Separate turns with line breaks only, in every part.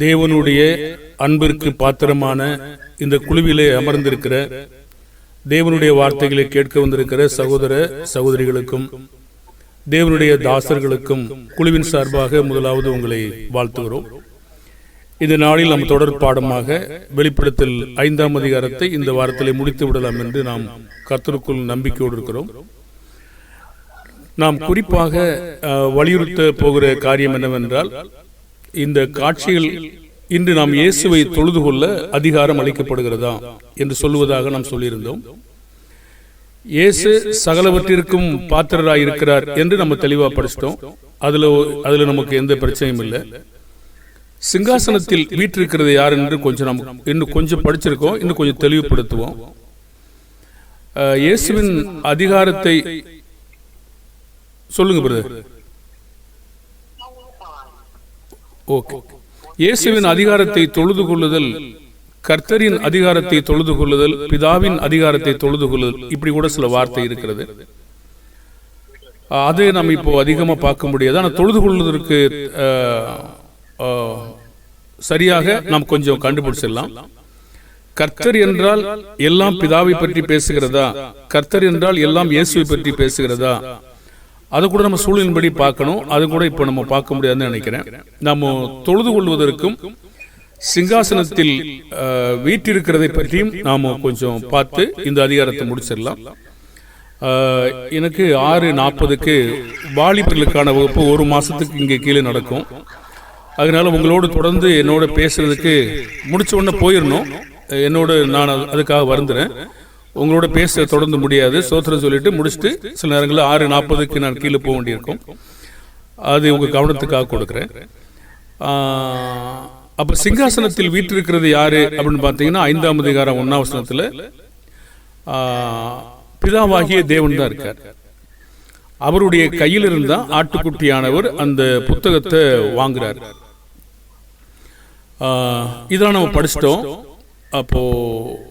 தேவனுடைய அன்பிற்கு பாத்திரமான இந்த குழுவிலே அமர்ந்திருக்கிற தேவனுடைய வார்த்தைகளை கேட்க வந்திருக்கிற சகோதர சகோதரிகளுக்கும் தேவனுடைய தாசர்களுக்கும் குழுவின் சார்பாக முதலாவது உங்களை வாழ்த்துகிறோம். இந்த நாளில் நம் தொடர் பாடமாக வெளிப்படுத்தல் ஐந்தாம் அதிகாரத்தை இந்த வாரத்திலே முடித்து விடலாம் என்று நாம் கர்த்தருக்குள் நம்பிக்கையோடு இருக்கிறோம். நாம் குறிப்பாக வலியுறுத்த போகிற காரியம் என்னவென்றால் இந்த காட்சியில் இன்று நாம் இயேசுவை தொழுது கொள்ள அதிகாரம் அளிக்கப்படுகிறதா என்று சொல்லுவதாக நாம் சொல்லியிருந்தோம். இயேசு சகலவற்றிற்கும் பாத்திரராக இருக்கிறார் என்று நம்ம தெளிவாக படிச்சிட்டோம். அதில் அதில் நமக்கு எந்த பிரச்சனையும் இல்லை. சிங்காசனத்தில் வீற்றிருக்கிறது யார் என்று கொஞ்சம் நம்ம இன்னும் கொஞ்சம் படிச்சிருக்கோம். இன்னும் கொஞ்சம் தெளிவுபடுத்துவோம். இயேசுவின் அதிகாரத்தை சொல்லுங்க பிரதர் ஓகே. இயேசுவின் அதிகாரத்தை தொழுது கொள்ளுதல் கர்த்தரின் அதிகாரத்தை தொழுது கொள்ளுதல் பிதாவின் அதிகாரத்தை தொழுது கொள்ளுதல். இப்படி கூட சில வார்த்தை இருக்கிறது. அது நம்ம இப்போ அதிகமா பார்க்க முடியாது. ஆனால் தொழுது கொள்வதற்கு சரியாக நாம் கொஞ்சம் கண்டுபிடிச்சிடலாம். கர்த்தர் என்றால் எல்லாம் பிதாவை பற்றி பேசுகிறதா? கர்த்தர் என்றால் எல்லாம் இயேசுவை பற்றி பேசுகிறதா? அது கூட நம்ம சூழலின்படி பார்க்கணும். அது கூட இப்போ நம்ம பார்க்க முடியாதுன்னு நினைக்கிறேன். நம்ம தொழுது கொள்வதற்கும் சிங்காசனத்தில் வீட்டிருக்கிறதை பற்றியும் நாம் கொஞ்சம் பார்த்து இந்த அதிகாரத்தை முடிச்சிடலாம். எனக்கு ஆறு நாற்பதுக்கு வாலிபர்களுக்கான வகுப்பு ஒரு மாதத்துக்கு இங்கே கீழே நடக்கும். அதனால் உங்களோடு தொடர்ந்து என்னோட பேசுறதுக்கு முடிச்ச உடனே போயிடணும். என்னோட நான் அதுக்காக வருந்துறேன். உங்களோட பேச தொடர்ந்து முடியாது. சோத்திரம் சொல்லிட்டு முடிச்சுட்டு சில நேரங்களில் ஆறு நாற்பதுக்கு நான் கீழே போக வேண்டியிருக்கும். அது உங்க கவனத்துக்காக கொடுக்குறேன். அப்போ அப்ப சிங்காசனத்தில் வீற்றிருக்கிறது யாரு அப்படின்னு பார்த்தீங்கன்னா ஐந்தாம் அதிகாரம் ஒன்னாவசனத்தில் பிதாவாகிய தேவன் தான் இருக்கார். அவருடைய கையில் இருந்தால் ஆட்டுக்குட்டியானவர் அந்த புத்தகத்தை வாங்குறார். இதெல்லாம் நம்ம படிச்சிட்டோம். அப்போது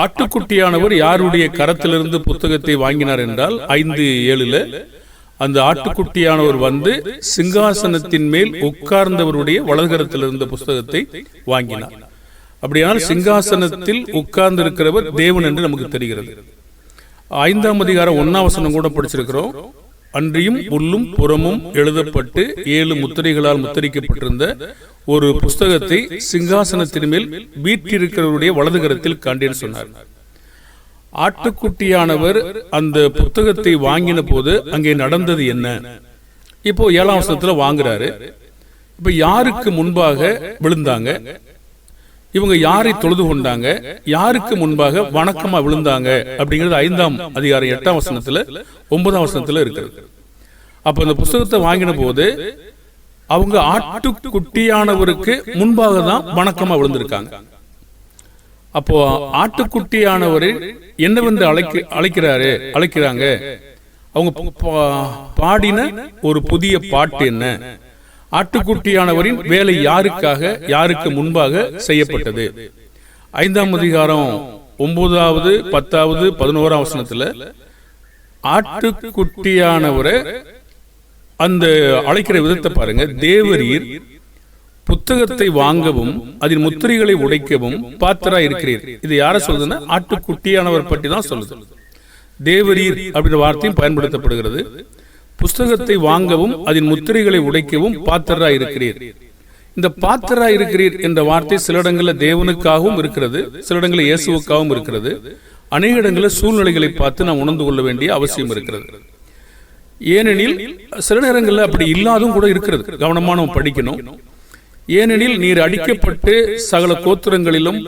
ஆட்டுக்குட்டியானவர் யாருடைய கரத்திலிருந்து புத்தகத்தை வாங்கினார் என்றால் ஐந்து ஏழுல அந்த ஆட்டுக்குட்டியானவர் வந்து சிங்காசனத்தின் மேல் உட்கார்ந்தவருடைய வலதுகரத்தில் இருந்த புஸ்தகத்தை வாங்கினார். அப்படியானால் சிங்காசனத்தில் உட்கார்ந்திருக்கிறவர் தேவன் என்று நமக்கு தெரிகிறது. ஐந்தாம் அதிகாரம் ஒன்னாம் வசனம் கூட படிச்சிருக்கிறோம். அன்றியும் உள்ளும் புறமும் எழுதப்பட்டு ஏழு முத்திரைகளால் முத்திரிக்கப்பட்டிருந்த ஒரு புஸ்தகத்தை சிங்காசனத்தின் மேல் வீற்றிருக்கிறவருடைய வலதுகரத்தில் கண்டேன் சொன்னார். ஆட்டுக்குட்டியானவர் அந்த புத்தகத்தை வாங்கின போது அங்கே நடந்தது என்ன? இப்போ ஏழாம் வருஷத்துல வாங்குறாரு. இப்ப யாருக்கு முன்பாக விழுந்தாங்க? இவங்க யாரை தொழுது கொண்டாங்க? யாருக்கு முன்பாக வணக்கமா விழுந்தாங்க? அப்படிங்கிறது ஐந்தாம் அதிகாரம் எட்டாம் வசனத்துல ஒன்பதாம் வசனத்துல இருக்கிறது. அப்ப அந்த புஸ்தகத்தை வாங்கின போது அவங்க ஆட்டுக்குட்டியானவருக்கு முன்பாக தான் வணக்கமா விழுந்திருக்காங்க. அப்போ ஆட்டுக்குட்டியானவர் என்னவென்று அழைக்க அழைக்கிறாரு அழைக்கிறாங்க? அவங்க பா- பாடின ஒரு புதிய பாட்டு என்ன? ஆட்டுக்குட்டியானவரின் வேலை யாருக்காக யாருக்கு முன்பாக செய்யப்பட்டது? ஐந்தாம் அதிகாரம் ஒன்பதாவது பத்தாவது பதினோராம் வசனத்துல ஆட்டுக்குட்டியானவரை அந்த அழைக்கிற விதத்தை பாருங்க. தேவரீர் புத்தகத்தை வாங்கவும் அதன் முத்திரைகளை உடைக்கவும் பாத்திரா இருக்கிறீர் இது யார சொல்லுதுன்னா ஆட்டுக்குட்டியானவர் பற்றி தான் சொல்லுது. தேவரீர் அப்படின்ற வார்த்தையும் பயன்படுத்தப்படுகிறது. புஸ்தகத்தை வாங்கவும் அதன் முத்திரைகளை உடைக்கவும் பாத்திரா இருக்கிறீர் இந்த பாத்திரா இருக்கிறீர் என்ற வார்த்தை சில இடங்களில் தேவனுக்காகவும் இருக்கிறது சில இடங்களில் இயேசுவுக்காகவும் இருக்கிறது. அநேக இடங்களில் சூழ்நிலைகளை பார்த்து நாம் உணர்ந்து கொள்ள வேண்டிய அவசியம் இருக்கிறது. ஏனெனில் சில நேரங்களில் அப்படி இல்லாதும் கூட இருக்கிறது. கவனமான நம்ம படிக்கணும். ஏனெனில் நீர் அடிக்கப்பட்டு சகல கோத்திரங்களிலும்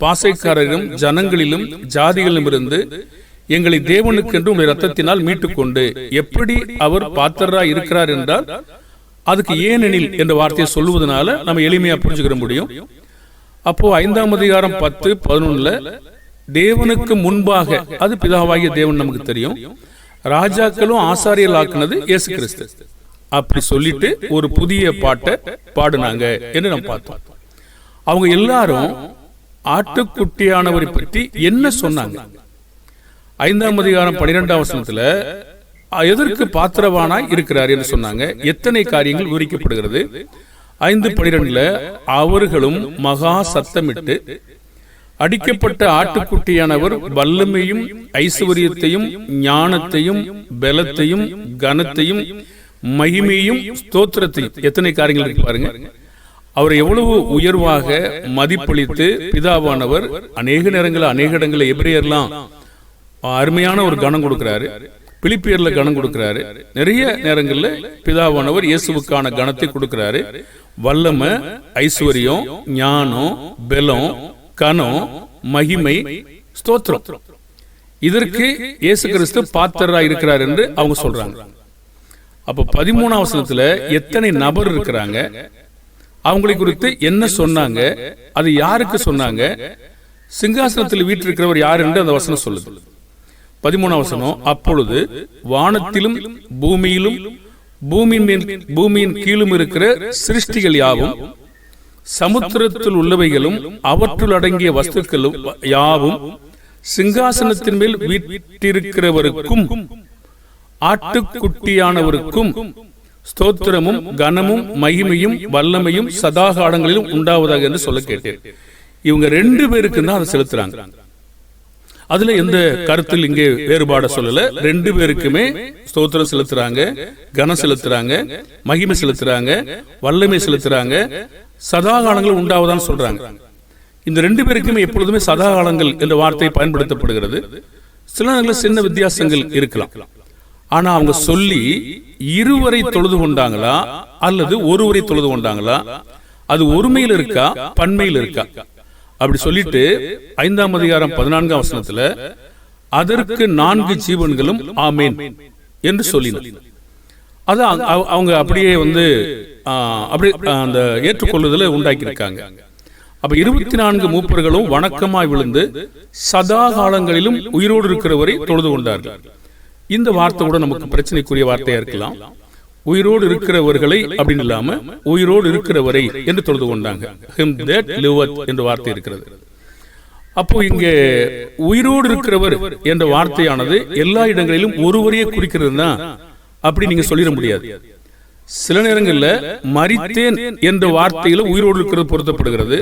பாசைக்காரரும் ஜனங்களிலும் ஜாதிகளிலும் இருந்து எங்களை தேவனுக்கென்று உடைய ரத்தத்தினால் மீட்டுக்கொண்டு எப்படி அவர் பாத்திரரா இருக்கிறார் என்றால் அதுக்கு ஏனெனில் என்ற வார்த்தையை சொல்லுவதனால நம்ம எளிமையா புரிஞ்சுக்கிற முடியும். அப்போ ஐந்தாம் அதிகாரம் பத்து பதினொன்னுல தேவனுக்கு முன்பாக அது பிதாவாகிய தேவன் நமக்கு தெரியும். ராஜாக்களும் ஆசாரியல் ஆக்குனது இயேசு கிறிஸ்து அப்படி சொல்லிட்டு ஒரு புதிய பாட்டை பாடுனாங்க என்று நம்ம பார்த்தோம். அவங்க எல்லாரும் ஆட்டுக்குட்டியானவரை பற்றி என்ன சொன்னாங்க? ஐந்தாம் அதிகாரம் பனிரெண்டாம் வசனத்துல எதற்கு பாத்திரவானாய் இருக்கிறார்? என்று சொன்னாங்க. எத்தனை காரியங்கள் விவரிக்கப்படுகிறது? ஐந்து பனிரெண்டுல அவர்களும் மகா சத்தமிட்டு அடிக்கப்பட்ட ஆட்டுக்குட்டியானவர் வல்லமையும் ஐஸ்வர்யத்தையும் ஞானத்தையும் பலத்தையும் கனத்தையும் மகிமையும் ஸ்தோத்திரத்தையும். எத்தனை காரியங்கள் இருக்கு பாருங்க. அவர் எவ்வளவு உயர்வாக மதிப்பளித்து பிதாவானவர் அநேக நேரங்களில் அநேக இடங்களில் எபிரேயர்லாம் அருமையான ஒரு கணம் கொடுக்கிறாரு. பிலிப்பியர்ல கணம் கொடுக்கிறாரு. நிறைய நேரங்களில் பிதாவானவர் இயேசுவுக்கான கணத்தை கொடுக்கிறாரு. வல்லமை ஐஸ்வர்யம் ஞானம் பலம் கனம் மகிமை ஸ்தோத்திரம். இதற்கு இயேசு கிறிஸ்து பாத்திரரா இருக்கிறார் என்று அவங்க சொல்றாங்க. அப்ப பதிமூணாம் வசனத்துல எத்தனை நபர் இருக்கிறாங்க? அவங்களை குறித்து என்ன சொன்னாங்க? அது யாருக்கு சொன்னாங்க? சிங்காசனத்தில் வீற்றிருக்கிறவர் யார் என்று அந்த வசனம் சொல்லுது. பதிமூணாம் வசனம் அப்பொழுது வானத்திலும் பூமியிலும் பூமியின் பூமியின் கீழும் இருக்கிற சிருஷ்டிகள் யாவும் சமுத்திரத்தில் உள்ளவைகளும் அவற்றுள் அடங்கிய வஸ்துக்களும் யாவும் சிங்காசனத்தின் மேல் வீட்டிருக்கிறவருக்கும் ஆட்டுக்குட்டியானவருக்கும் ஸ்தோத்திரமும் கனமும் மகிமையும் வல்லமையும் சதாகாலங்களிலும் உண்டாவதாக என்று சொல்ல கேட்டேன். இவங்க ரெண்டு பேருக்கு தான் அதை செலுத்துறாங்க. அதுல எந்த கருத்தில் இங்கே வேறுபாட சொல்லல. ரெண்டு பேருக்குமே ஸ்தோத்திரம் செலுத்துறாங்க கனம் செலுத்துறாங்க மகிமை செலுத்துறாங்க வல்லமை செலுத்துறாங்க சதாகாலங்கள் உண்டாவதான்னு சொல்றாங்க. இந்த ரெண்டு பேருக்குமே எப்பொழுதுமே சதாகாலங்கள் என்ற வார்த்தை பயன்படுத்தப்படுகிறது. சில நேரங்களில் சின்ன வித்தியாசங்கள் இருக்கலாம். ஆனா அவங்க சொல்லி இருவரை தொழுது கொண்டாங்களா அல்லது ஒருவரை தொழுது கொண்டாங்களா? அது ஒருமையில் இருக்கா? பன்மையில் இருக்கா? அப்படி சொல்லிட்டு ஐந்தாம் அதிகாரம் பதினான்காம் வசனத்துல அதற்கு நான்கு ஜீவன்களும் ஆமேன் என்று சொல்லினார். அது அவங்க அப்படியே வந்து அப்படி அந்த ஏற்றுக்கொள்ளுதல உண்டாக்கி இருக்காங்க அப்ப இருபத்தி நான்கு மூப்பர்களும் வணக்கமாய் விழுந்து சதா காலங்களிலும் உயிரோடு இருக்கிறவரை தொழுது கொண்டார்கள். இந்த வார்த்தை கூட நமக்கு பிரச்சனைக்குரிய வார்த்தையா இருக்கலாம். உயிரோடு இருக்கிறவர்களை அப்படின்னு இல்லாம உயிரோடு இருக்கிறவரை என்று தொழுது கொண்டாங்க. Him என்ற வார்த்தை இருக்கிறது. அப்போ இங்கே உயிரோடு இருக்கிறவர் என்ற வார்த்தையானது எல்லா இடங்களிலும் ஒருவரையே குறிக்கிறதுனா அப்படி நீங்க சொல்லிட முடியாது. சில நேரங்களில் மறித்தேன் என்ற வார்த்தையில உயிரோடு இருக்கிறது பொருத்தப்படுகிறது.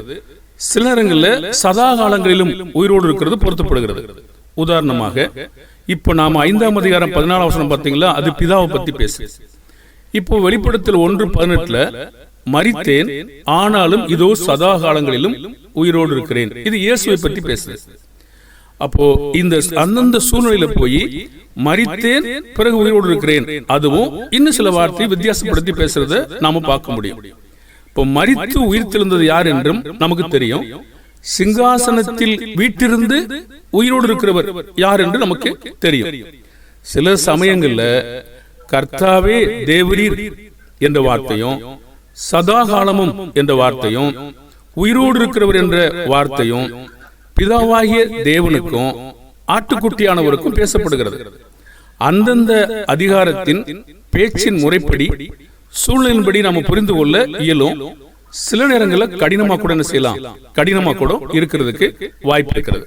சில நேரங்களில் சதா காலங்களிலும் உயிரோடு இருக்கிறது பொருத்தப்படுகிறது. உதாரணமாக இப்போ நாம ஐந்தாம் அதிகாரம் பதினாலாம் வசனம் பார்த்தீங்களா? அது பிதாவை பத்தி பேசு இப்போ வெளிப்படுத்தல் ஒன்று பதினெட்டுல மறித்தேன் ஆனாலும் இதோ சதா காலங்களிலும் உயிரோடு இருக்கிறேன். இது இயேசுவை பற்றி பேசுது. அப்போ இந்த அந்தந்த சூழ்நிலையில போய் மறித்தேன் பிறகு உயிரோடு இருக்கிறேன். அதுவும் இன்னும் சில வார்த்தை வித்தியாசப்படுத்தி பேசுறத நாம பார்க்க முடியும். இப்போ மரித்து உயிர் தெழுந்தது யார் என்றும் நமக்கு தெரியும். சிங்காசனத்தில் வீட்டிருந்து உயிரோடு இருக்கிறவர் யார் என்று நமக்கு தெரியும். சில சமயங்கள்ல கர்த்தாவே தேவரீர் என்ற வார்த்தையும் சதாகாலமும் என்ற வார்த்தையும் உயிரோடு இருக்கிறவர் என்ற வார்த்தையும் பிதாவாகிய தேவனுக்கும் ஆட்டுக்குட்டியானவருக்கும் பேசப்படுகிறது. அந்தந்த அதிகாரத்தின் பேச்சின் முறைப்படி சூழ்நிலையின்படி நாம புரிந்து கொள்ள இயலும். சில நேரங்களில் கடினமா கூட என்ன செய்யலாம்? கடினமா கூட இருக்கிறதுக்கு வாய்ப்பு இருக்கிறது.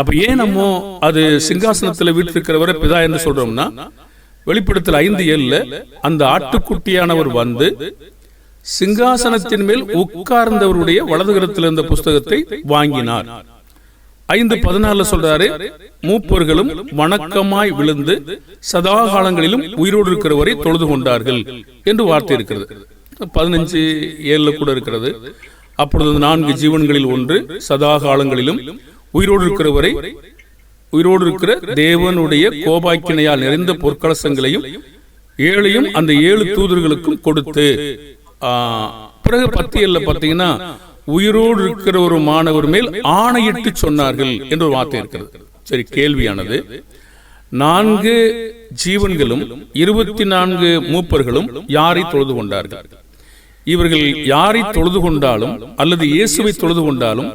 அப்ப ஏன் நம்ம அது சிங்காசனத்துல வீட்டிருக்கிறவரை பிதா என்று சொல்றோம்னா வெளிப்படுத்தல் ஐந்து ஏழுல அந்த ஆட்டுக்குட்டியானவர் வந்து சிங்காசனத்தின் மேல் உட்கார்ந்தவருடைய வலதுகரத்தில் இருந்த புஸ்தகத்தை வாங்கினார். ஐந்து பதினாலுல சொல்றாரு மூப்பர்களும் வணக்கமாய் விழுந்து சதா காலங்களிலும் உயிரோடு இருக்கிறவரை தொழுது கொண்டார்கள் என்று வார்த்தை இருக்கிறது. பதினஞ்சு ஏழுல கூட இருக்கிறது. அப்பொழுது நான்கு ஜீவன்களில் ஒன்று சதா காலங்களிலும் உயிரோடு இருக்கிறவரை உயிரோடு இருக்கிற தேவனுடைய கோபாக்கினையால் நிறைந்த பொற்கலசங்களையும் ஏழையும் அந்த ஏழு தூதர்களுக்கும் கொடுத்து பிறகு பத்தியல்ல பார்த்தீங்கன்னா உயிரோடு இருக்கிற ஒரு மாணவர் மேல் ஆணையிட்டு சொன்னார்கள் என்ற ஒரு வார்த்தை இருக்கிறது. சரி கேள்வியானது. நான்கு ஜீவன்களும் இருபத்தி நான்கு மூப்பர்களும் யாரை தொழுது கொண்டார்கள்? இவர்கள் யாரை தொழுது கொண்டாலும் அல்லது இயேசுவை தொழுது கொண்டாலும்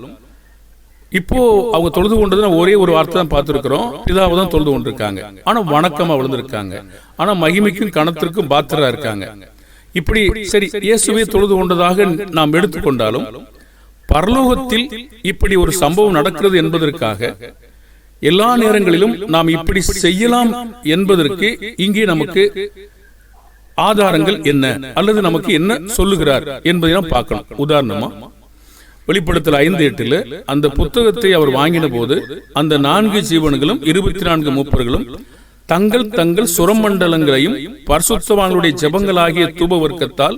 இப்போ அவங்க தொழுது கொண்டதுன்னா ஒரே ஒரு வார்த்தை தான் பார்த்துருக்குறோம். பிதாவை தான் தொழுது கொண்டிருக்காங்க. ஆனா வணக்கமாக விழுந்திருக்காங்க. ஆனா மகிமைக்கும் கணத்திற்கும் பாத்திரா இருக்காங்க. இப்படி சரி இயேசுவை தொழுது கொண்டதாக நாம் எடுத்துக்கொண்டாலும் பரலோகத்தில் இப்படி ஒரு சம்பவம் நடக்கிறது என்பதற்காக எல்லா நேரங்களிலும் நாம் இப்படி செய்யலாம் என்பதற்கு இங்கே நமக்கு ஆதாரங்கள் என்ன? அல்லது நமக்கு என்ன சொல்லுகிறார் என்பதை நாம் பார்க்கணும். உதாரணமா வெளிப்படுத்தல் ஐந்து எட்டுல அந்த புத்தகத்தை அவர் வாங்கின போது அந்த நான்கு ஜீவன்களும் இருபத்தி நான்கு மூப்பர்களும் தங்கள் தங்கள் சுரமண்டலங்களையும் பரிசுத்தவான்களுடைய ஜெபங்களாகிய தூப வர்க்கத்தால்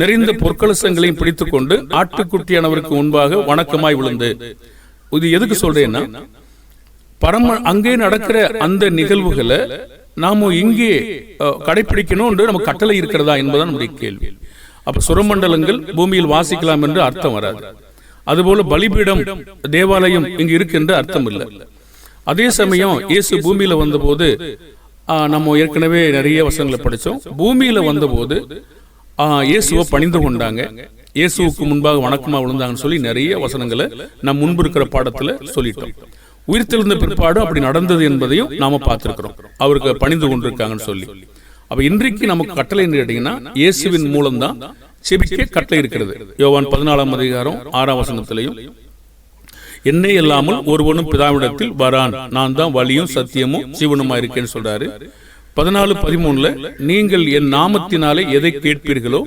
நிறைந்த பொற்கலசங்களையும் பிடித்துக் கொண்டு ஆட்டுக்குட்டியானவருக்கு முன்பாக வணக்கமாய் விழுந்து. இது எதுக்கு சொல்றேன்னா பரம அங்கே நடக்கிற அந்த நிகழ்வுகளை நாம இங்கே கடைபிடிக்கணும் என்று நம்ம கட்டளை இருக்கிறதா என்பதான் நம்முடைய கேள்வி. அப்ப சுரமண்டலங்கள் பூமியில் வாசிக்கலாம் என்று அர்த்தம் வராது. அதுபோல பலிபீடம் தேவாலயம் இங்கு இருக்கு என்று அர்த்தம் இல்லை அதே சமயம் இயேசு பூமியில வந்தபோது நம்ம ஏற்கனவே நிறைய வசனங்களை படித்தோம் பூமியில வந்தபோது இயேசுவை பணிந்து கொண்டாங்க. இயேசுவுக்கு முன்பாக வணக்கமா விழுந்தாங்கன்னு சொல்லி நிறைய வசனங்களை நம் முன்பு இருக்கிற பாடத்துல சொல்லிட்டோம். உயிர்த்தெழுந்த பிற்பாடு அப்படி நடந்தது என்பதையும் நாம பார்த்திருக்கிறோம். அவருக்கு பணிந்து கொண்டிருக்காங்கன்னு சொல்லி. அப்ப இன்றைக்கு நமக்கு கட்டளை கேட்டீங்கன்னா இயேசுவின் மூலம்தான் செபிக்க கட்டளை இருக்கிறது யோவான் பதினாலாம் அதிகாரம் ஆறாம் வசனத்திலையும் என்னை இல்லாமல் ஒருவனும் பிதாவிடத்தில் வரான். நான் தான் வழியும் சத்தியமும் ஜீவனுமா இருக்கேன்னு சொல்றாரு. பதினாலு பதிமூணுல நீங்கள் என் நாமத்தினாலே எதை கேட்பீர்களோ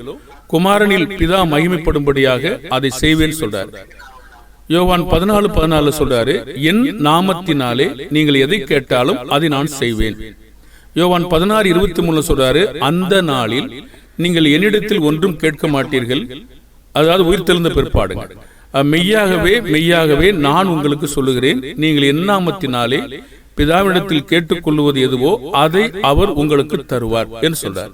குமாரனில் பிதா மகிமைப்படும்படியாக அதை செய்வேன் சொல்றாரு. யோவான் பதினாலு பதினாலு சொல்றாரு என் நாமத்தினாலே நீங்கள் எதை கேட்டாலும் அதை நான் செய்வேன். யோவான் பதினாறு இருபத்தி மூணு சொல்றாரு அந்த நாளில் நீங்கள் என்னிடத்தில் ஒன்றும் கேட்க மாட்டீர்கள். அதாவது உயிர்த்தெழுந்த பிற்பாடுங்க. அஹ், மெய்யாகவே மெய்யாகவே நான் உங்களுக்கு சொல்லுகிறேன். நீங்கள் எண்ணாமத்தினாலே பிதாவிடத்தில் கேட்டுக்கொள்வது எதுவோ அதை அவர் உங்களுக்கு தருவார் என்று சொல்றார்.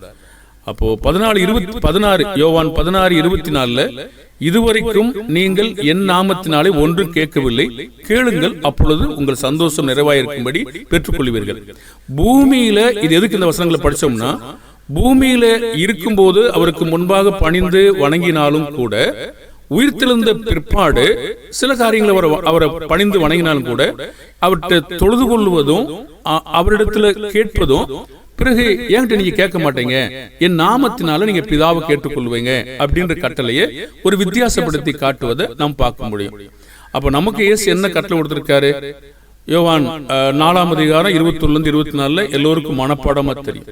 அப்போ பதினாலு இருபத்தி பதினாறு யோவான் பதினாறு இருபத்தி நாலுல இதுவரைக்கும் நீங்கள் என் நாமத்தினாலே ஒன்றும் கேட்கவில்லை. கேளுங்கள் அப்பொழுது உங்கள் சந்தோஷம் நிறைவாயிருக்கும்படி பெற்றுக்கொள்வீர்கள். பூமியில இது எதுக்கு இந்த வசனங்களை படிச்சோம்னா பூமியில இருக்கும்போது அவருக்கு முன்பாக பணிந்து வணங்கினாலும் கூட உயிர்த்தெழுந்த பிற்பாடு சில காரியங்களை அவர் அவரை பணிந்து வணங்கினாலும் கூட அவர்கிட்ட தொழுது கொள்வதும் அவரிடத்துல கேட்பதும் பிறகு என்கிட்ட நீங்க கேட்க மாட்டீங்க? என் நாமத்தினால நீங்க பிதாவை கேட்டுக்கொள்வீங்க அப்படின்ற கட்டளையை ஒரு வித்தியாசப்படுத்தி காட்டுவதை நாம் பார்க்க முடியும். அப்ப நமக்கு இயேசு என்ன கட்டளை கொடுத்திருக்காரு? யோவான் நாலாம் அதிகாரம் இருபத்தி இருபத்தொன்னு இருந்து இருபத்தி நாலுல எல்லோருக்கும் மனப்பாடமா தெரியும்.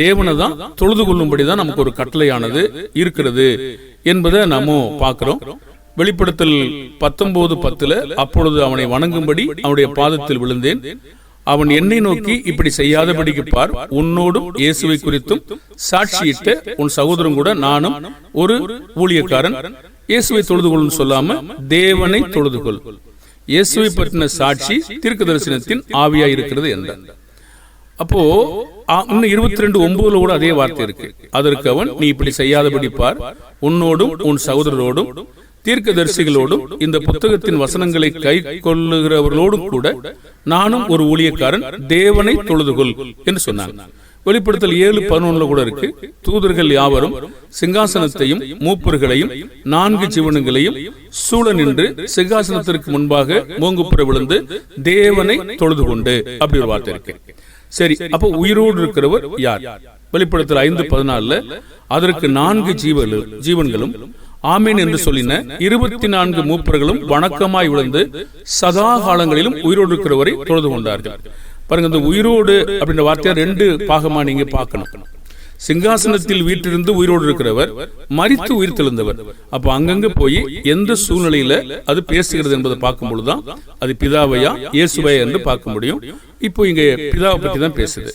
தேவனை தான் தொழுது கொள்ளும்படிதான் நமக்கு ஒரு கட்டளையானது இருக்கிறது என்பதை நாம பார்க்கிறோம். வெளிப்படுத்தல் பத்தொன்பது பத்துல அப்பொழுது அவனை வணங்கும்படி அவனுடைய பாதத்தில் விழுந்தேன். அவன் என்னை நோக்கி இப்படி செய்யாதபடிக்கு பார். உன்னோடும் இயேசுவை குறித்தும் சாட்சியிட்ட உன் சகோதரன் கூட நானும் ஒரு ஊழியக்காரன். இயேசுவை தொழுது கொள்ளும் சொல்லாம தேவனை தொழுது கொள். இயேசுவை பற்றின சாட்சி தீர்க்க தரிசனத்தின் ஆவியா இருக்கிறது என்றான் அப்போ இன்னும் இருபத்தி ரெண்டு ஒன்பதுல கூட அதே வார்த்தை இருக்கு. அதற்கு அவன் நீ இப்படி செய்யாதபடி பார். உன்னோடும் உன் சகோதரரோடும் தீர்க்கதரிசிகளோடும் இந்த புத்தகத்தின் வசனங்களை கை கொள்ளுகிறவர்களோடும் கூட நானும் ஒரு ஊழியக்காரன் தேவனை தொழுதுகொள் என்று சொன்னான். வெளிப்படுத்தல் ஏழு பதினொன்னுல கூட இருக்கு. தூதர்கள் யாவரும் சிங்காசனத்தையும் மூப்பர்களையும் நான்கு ஜீவனங்களையும் சூழ நின்று சிங்காசனத்திற்கு முன்பாக மூங்குப்புற விழுந்து தேவனை தொழுது கொண்டு அப்படி ஒரு வார்த்தை இருக்கு. சரி அப்போ உயிரோடு இருக்கிறவர் யார்? வெளிப்படுத்தல் ஐந்து பதினாலுல அதற்கு நான்கு ஜீவலு ஜீவன்களும் ஆமீன் என்று சொல்லின இருபத்தி நான்கு மூப்பர்களும் வணக்கமாய் விழுந்து சதா காலங்களிலும் உயிரோடு இருக்கிறவரை தொழுது கொண்டார்கள். பாருங்க இந்த உயிரோடு அப்படின்ற வார்த்தையை ரெண்டு பாகமா நீங்க பார்க்கணும். சிங்காசனத்தில் வீட்டிலிருந்து உயிரோடு இருக்கிறவர் மரித்து உயிர் தெழுந்தவர். அப்ப அங்கங்க போய் எந்த சூழ்நிலையில அது பேசுகிறது என்பதை பார்க்கும் பொழுதுதான் அது பிதாவையா இயேசுவையா என்று பார்க்க முடியும். இப்போ இங்க பிதாவை பற்றி தான் பேசுது.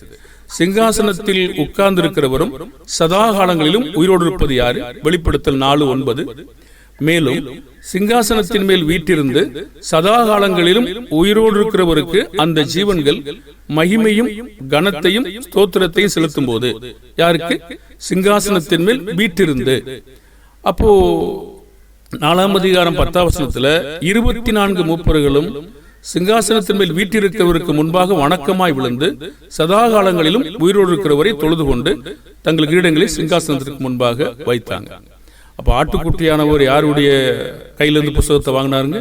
சிங்காசனத்தில் உட்கார்ந்து இருக்கிறவரும் சதா காலங்களிலும் உயிரோடு இருப்பது யாரு? வெளிப்படுத்தல் நாலு ஒன்பது. மேலும் சிங்காசனத்தின் மேல் வீட்டிருந்து சதா காலங்களிலும் உயிரோடு இருக்கிறவருக்கு அந்த ஜீவன்கள் மகிமையும் கனத்தையும் ஸ்தோத்திரத்தையும் செலுத்தும் போது யாருக்கு? சிங்காசனத்தின் மேல் வீட்டிருந்து அப்போ நாலாம் அதிகாரம் பத்தாம் வசனத்துல இருபத்தி நான்கு மூப்பர்களும் சிங்காசனத்தின் மேல் வீட்டிருக்கிறவருக்கு முன்பாக வணக்கமாய் விழுந்து சதா காலங்களிலும் உயிரோடு இருக்கிறவரை தொழுது கொண்டு தங்கள் கிரீடங்களை சிங்காசனத்திற்கு முன்பாக வைத்தாங்க. அப்போ ஆட்டுக்குட்டியானவர் யாருடைய கையிலிருந்து புஸ்தகத்தை வாங்கினாருங்க?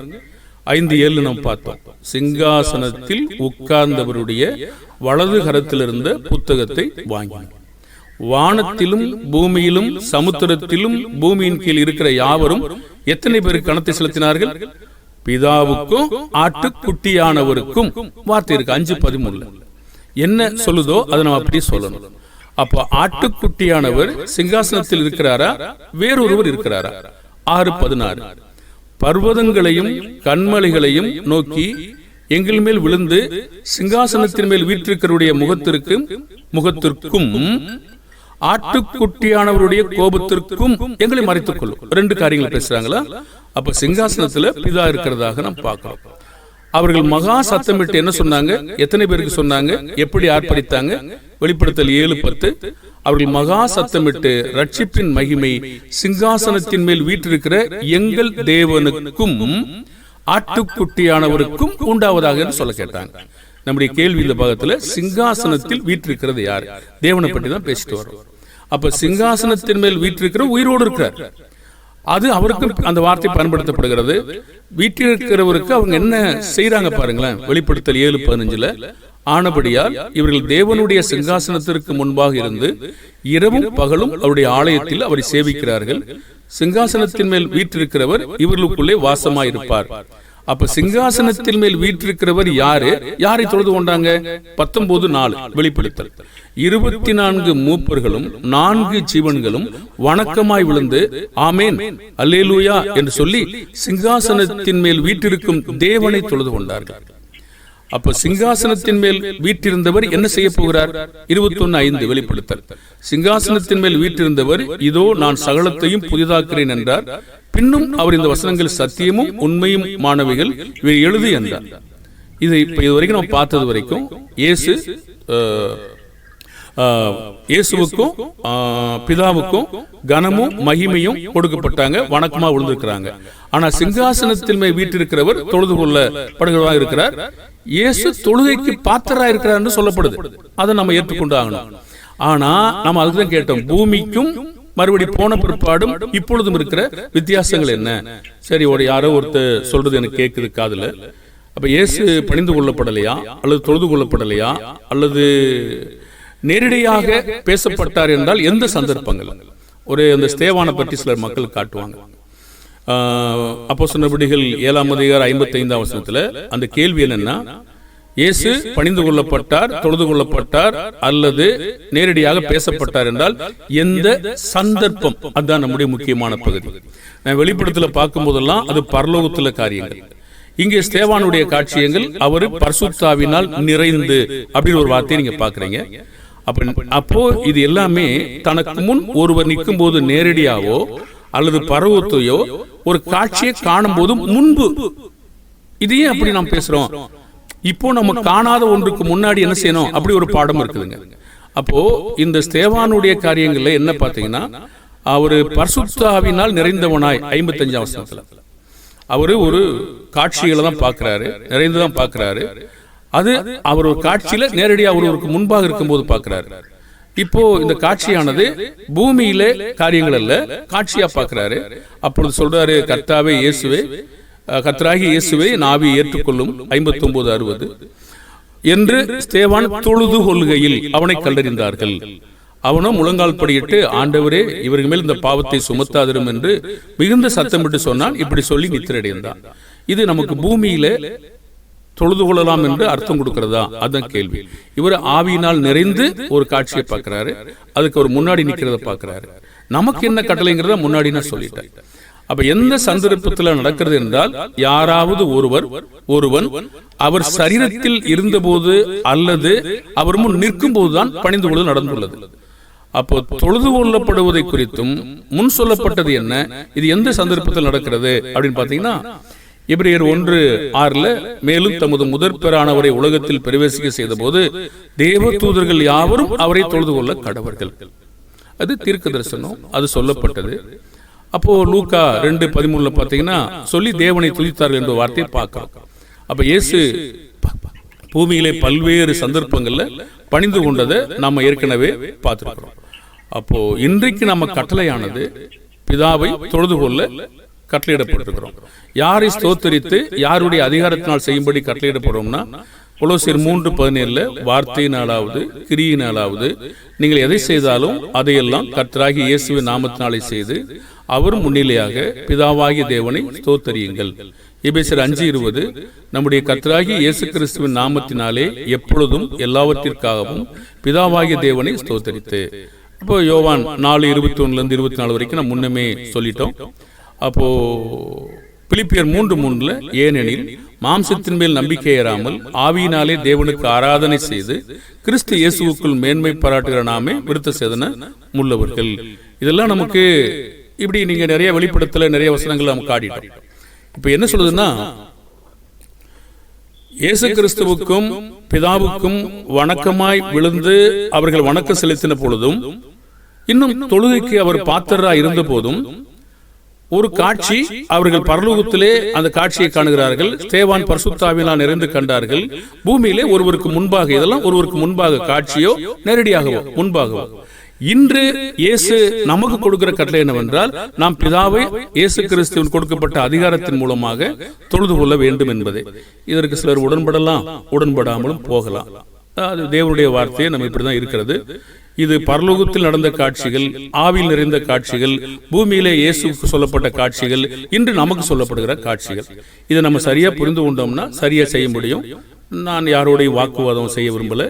ஐந்து ஏழு நம்ம பார்த்தோம். சிங்காசனத்தில் உட்கார்ந்தவருடைய வலது கரத்தில் இருந்த புத்தகத்தை வாங்கினார் வானத்திலும் பூமியிலும் சமுத்திரத்திலும் பூமியின் கீழ் இருக்கிற யாவரும் எத்தனை பேர் கணத்தை செலுத்தினார்கள்? பிதாவுக்கும் ஆட்டுக்குட்டியானவருக்கும். வார்த்தை இருக்கு அஞ்சு பதிமூணுல. என்ன சொல்லுதோ அதை நம்ம அப்படியே சொல்லணும். அப்ப ஆட்டுக்குட்டியானவர் சிங்காசனத்தில் இருக்கிறாரா? வேறொருவர் இருக்கிறாரா? ஆறு பதினாறு. பர்வதங்களையும் கண்மலைகளையும் நோக்கி எங்கள் மேல் விழுந்து சிங்காசனத்தின் மேல் வீற்றிருக்கிறவருடைய முகத்திற்கும் முகத்திற்கும் ஆட்டுக்குட்டியானவருடைய கோபத்திற்கும் எங்களை மறைத்துக் கொள்ளும். ரெண்டு காரியங்கள் பேசுறாங்களா? அப்ப சிங்காசனத்துல பிதா இருக்கிறதாக நாம் பார்க்கலாம் அவர்கள் மகா சத்தமிட்டு என்ன சொன்னாங்க? எத்தனை பேருக்கு சொன்னாங்க? எப்படி ஆர்ப்பரித்தாங்க? வெளிப்படுத்தல் ஏழு பத்து. அவர்கள் மகா சத்தமிட்டு ரட்சிப்பின் மகிமை சிங்காசனத்தின் மேல் வீற்றிருக்கிற எங்கள் தேவனுக்கும் ஆட்டுக்குட்டியானவருக்கும் உண்டாவதாக என்று சொல்ல கேட்டாங்க. நம்முடைய கேள்வி இந்த பாகத்துல சிங்காசனத்தில் வீற்றிருக்கிறது யார்? தேவனை பற்றி தான் பேசிட்டு வரோம் அப்ப சிங்காசனத்தின் மேல் வீற்றிருக்கிற உயிரோடு இருக்கிறார். அது அவருக்கு அந்த வார்த்தை பயன்படுத்தப்படுகிறது. வீட்டில் இருக்கிறவருக்கு அவங்க என்ன செய்யறாங்க பாருங்களேன். வெளிப்படுத்தல் ஏழு பதினஞ்சுல ஆனபடியால் இவர்கள் தேவனுடைய சிங்காசனத்திற்கு முன்பாக இருந்து இரவும் பகலும் அவருடைய ஆலயத்தில் அவரை சேவிக்கிறார்கள். சிங்காசனத்தின் மேல் வீற்றிருக்கிறவர் இவர்களுக்குள்ளே வாசமாயிருப்பார். அப்ப சிங்காசனத்தின் மேல் வீற்றிருக்கிறவர் யாரு? யாரை தொழுது கொண்டாங்க? பத்தொன்பது நாலு வெளிப்படுத்தல். இருபத்தி நான்கு மூப்பர்களும் நான்கு ஜீவன்களும் வணக்கமாய் விழுந்து ஆமேன் அல்லேலூயா என்று சொல்லி சிங்காசனத்தின் மேல் வீட்டிருக்கும் தேவனை தொழுது கொண்டார்கள். அப்ப சிங்காசனத்தின் மேல் வீட்டிருந்தவர் என்ன செய்ய போகிறார்? இருபத்தி ஒன்னு ஐந்து வெளிப்படுத்தல். சிங்காசனத்தின் மேல் வீட்டிருந்தவர் இதோ நான் சகலத்தையும் புதிதாக்குறேன் என்றார். பின்னும் அவர் இந்த வசனங்கள் சத்தியமும் உண்மையும் மாணவிகள் இவை எழுது என்றார். இது இப்ப இது வரைக்கும் நம்ம பார்த்தது வரைக்கும் இயேசு ஆஹ், இயேசுவுக்கும் பிதாவுக்கும் கனமும் மகிமையும் கொடுக்கப்பட்டாங்க வணக்கமா விழுந்திருக்கிறாங்க. ஆனா சிங்காசனத்தின் மேல் வீட்டிருக்கிறவர் தொழுது கொள்ளப்படுகிறவா இருக்கிறார். இயேசு தொழுகைக்கு பாத்திரா இருக்கிறார் சொல்லப்படுது. அதை நம்ம ஏற்றுக்கொண்டு ஆகணும் ஆனா நம்ம அதுதான் கேட்டோம். பூமிக்கும் மறுபடி போன பிற்பாடும் இப்பொழுதும் இருக்கிற வித்தியாசங்கள் என்ன? சரி ஒரு யாரோ ஒருத்தர் சொல்றது எனக்கு கேட்குது காதுல. அப்ப இயேசு பணிந்து கொள்ளப்படலையா? அல்லது தொழுது கொள்ளப்படலையா? அல்லது நேரடியாக பேசப்பட்டார் என்றால் எந்த சந்தர்ப்பங்கள்? ஒரு அந்த ஸ்தேவானை பற்றி சிலர் மக்கள் காட்டுவாங்க. அப்போ சொன்னபடிகள் ஏழாம் அதிகார ஐம்பத்தி ஐந்தாம் வசனத்துல அந்த கேள்வி என்னன்னா இயேசு பணிந்து கொள்ளப்பட்டார் தொழுது கொள்ளப்பட்டார் அல்லது நேரடியாக பேசப்பட்டார் என்றால் எந்த சந்தர்ப்பம்? அதுதான் நம்முடைய முக்கியமான பகுதி. நான் வெளிப்படத்தில் பார்க்கும்போதெல்லாம் அது பரலோகத்துல காரியங்கள். இங்கே ஸ்தேவானுடைய காட்சியங்கள் அவர் பர்சுத்தாவினால் நிறைந்து அப்படின்னு ஒரு வார்த்தையை நீங்க பாக்குறீங்க அப்ப இது எல்லாமே தனக்கு முன் ஒருவர் நிற்கும் போது நேரடியாவோ அல்லது பருவத்தையோ ஒரு காட்சியை காணும் போது முன்பு. இதையே அப்படி நாம் பேசுறோம். இப்போ நம்ம காணாத ஒன்றுக்கு முன்னாடி என்ன செய்யணும்? அப்படி ஒரு பாடம் இருக்குதுங்க. அப்போ இந்த ஸ்தேவானுடைய காரியங்கள்ல என்ன பாத்தீங்கன்னா அவரு பரிசுத்தாவினால் நிறைந்தவனாய் ஐம்பத்தஞ்சாம் வருஷத்துல அவரு ஒரு காட்சிகளை தான் பார்க்கிறாரு. நிறைந்து தான் பார்க்கிறாரு. அது அவர் ஒரு காட்சியில நேரடியாக ஒருவருக்கு முன்பாக இருக்கும்போது பார்க்கிறாரு. இப்போ இந்த காட்சியானது பூமியில காரியங்கள் அல்ல காட்சியா பார்க்கிறாரு. அப்பொழுது சொல்றாரு கர்த்தாவே இயேசுவே அஹ், கர்த்தராகி இயேசுவே நாவி ஏற்றுக்கொள்ளும். ஐம்பத்தி ஒன்பது அறுபது. என்று ஸ்தேவான் தொழுது கொள்கையில் அவனை கண்டறிந்தார்கள். அவனும் முழங்கால் படியிட்டு ஆண்டவரே இவர்கள் மேல் இந்த பாவத்தை சுமத்தாதிரும் என்று மிகுந்த சத்தமிட்டு சொன்னான். இப்படி சொல்லி நித்திரடைந்தான். இது நமக்கு பூமியில தொழுது கொள்ளலாம் என்று அர்த்தம் கொடுக்கிறதா? அதுதான் கேள்வி. இவர் ஆவியினால் நிறைந்து ஒரு காட்சியை பார்க்கிறாரு. அதுக்கு அவர் முன்னாடி நிற்கிறத பார்க்கிறாரு. நமக்கு என்ன கட்டளைங்கிறத முன்னாடி நான் சொல்லிட்டேன். அப்ப எந்த சந்தர்ப்பத்தில் நடக்கிறது என்றால் யாராவது ஒருவர் ஒருவன் அவர் சரீரத்தில் இருந்தபோது அல்லது அவர் முன் நிற்கும் போதுதான் பணிந்து கொள்வது நடந்துள்ளது. அப்போ தொழுது கொள்ளப்படுவதை குறித்தும் முன் சொல்லப்பட்டது என்ன? இது எந்த சந்தர்ப்பத்தில் நடக்கிறது? அப்படின்னு பாத்தீங்கன்னா எபிரேயர் ஒன்று ஆறுல மேலும் தமது முதற் பெறானவரை உலகத்தில் பிரவேசிக்க செய்த போது தேவ தூதர்கள் யாவரும் அவரை தொழுது கொள்ள கடவர்கள். அது தீர்க்க தரிசனம் அது சொல்லப்பட்டது. அப்போ லூக்கா ரெண்டு பதிமூணுல பாத்தீங்கன்னா சொல்லி தேவனை துதித்தார்கள் என்ற வார்த்தையை பார்க்கிறோம். அப்ப இயேசு பூமியிலே பல்வேறு சந்தர்ப்பங்கள்ல பணிந்து கொண்டதை நாம ஏற்கனவே பார்த்திருக்கிறோம். அப்போ இன்றைக்கு நம்ம கட்டளையானது பிதாவை தொழுது கொள்ள கட்டளையிடப்பட்டிருக்கிறோம். யாரை ஸ்தோத்தரித்து யாருடைய அதிகாரத்தினால் செய்யும்படி கட்டளையிடப்படுறோம்னா புலோசியர் மூன்று பதினேழுல வார்த்தையினாலாவது கிரியினாலாவது நீங்கள் எதை செய்தாலும் அதையெல்லாம் கர்த்தராகி இயேசுவின் நாமத்தினாலே செய்து அவர் முன்னிலையாக பிதாவாகிய தேவனை ஸ்தோத்தரியுங்கள். எபேசியர் அஞ்சு இருபது நம்முடைய கர்த்தராகி இயேசு கிறிஸ்துவின் நாமத்தினாலே எப்பொழுதும் எல்லாவற்றிற்காகவும் பிதாவாகிய தேவனை ஸ்தோத்தரித்து. இப்போ யோவான் நாலு இருபத்தி ஒன்னுலேருந்து இருந்து இருபத்தி நாலு வரைக்கும் நான் முன்னமே சொல்லிட்டோம். அப்போ பிலிப்பியர் மூன்று மூன்றுல ஏனெனில் மாம்சத்தின் மேல் நம்பிக்கை ஏறாமல் ஆவியினாலே தேவனுக்கு ஆராதனை செய்து கிறிஸ்து இயேசுவுக்குள் மேன்மை பாராட்டுகிற நாமே விருத்த சேதன முள்ளவர்கள். இதெல்லாம் நமக்கு இப்படி நீங்க நிறைய வெளிப்படுத்தல நிறைய வசனங்கள் நமக்கு காட்டிட்டோம். இப்ப என்ன சொல்லுதுன்னா இயேசு கிறிஸ்துவுக்கும் பிதாவுக்கும் வணக்கமாய் விழுந்து அவர்கள் வணக்கம் செலுத்தின பொழுதும் இன்னும் தொழுகைக்கு அவர் பாத்திரா இருந்த போதும் ஒரு காட்சி அவர்கள் பரலோகத்திலே அந்த காட்சியை காணுகிறார்கள். ஸ்தேவான் பரிசுத்தாவினால் நிறைந்து கண்டார்கள். பூமியிலே ஒருவருக்கு முன்பாக இதெல்லாம் ஒருவருக்கு முன்பாக காட்சியோ நேரடியாகவோ முன்பாகவோ. இன்று இயேசு நமக்கு கொடுக்கிற கட்டளை என்னவென்றால் நாம் பிதாவை இயேசு கிறிஸ்துவின் கொடுக்கப்பட்ட அதிகாரத்தின் மூலமாக தொழுது கொள்ள வேண்டும் என்பதே. இதற்கு சிலர் உடன்படலாம் உடன்படாமலும் போகலாம். அது தேவனுடைய வார்த்தையே நம்ம இப்படிதான் இருக்கிறது. இது பரலோகத்தில் நடந்த காட்சிகள் ஆவில் நிறைந்த காட்சிகள் பூமியிலே இயேசுக்கு சொல்லப்பட்ட காட்சிகள் இன்று நமக்கு சொல்லப்படுகிற காட்சிகள். இதை நம்ம சரியா புரிந்து கொண்டோம்னா சரியா செய்ய முடியும். நான் யாரோடைய வாக்குவாதம் செய்ய விரும்பல.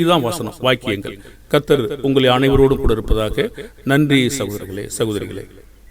இதுதான் வசனம் வாக்கியங்கள். கத்தர் உங்களை அனைவரோடும் கூட இருப்பதாக. நன்றி சகோதரர்களே சகோதரிகளே.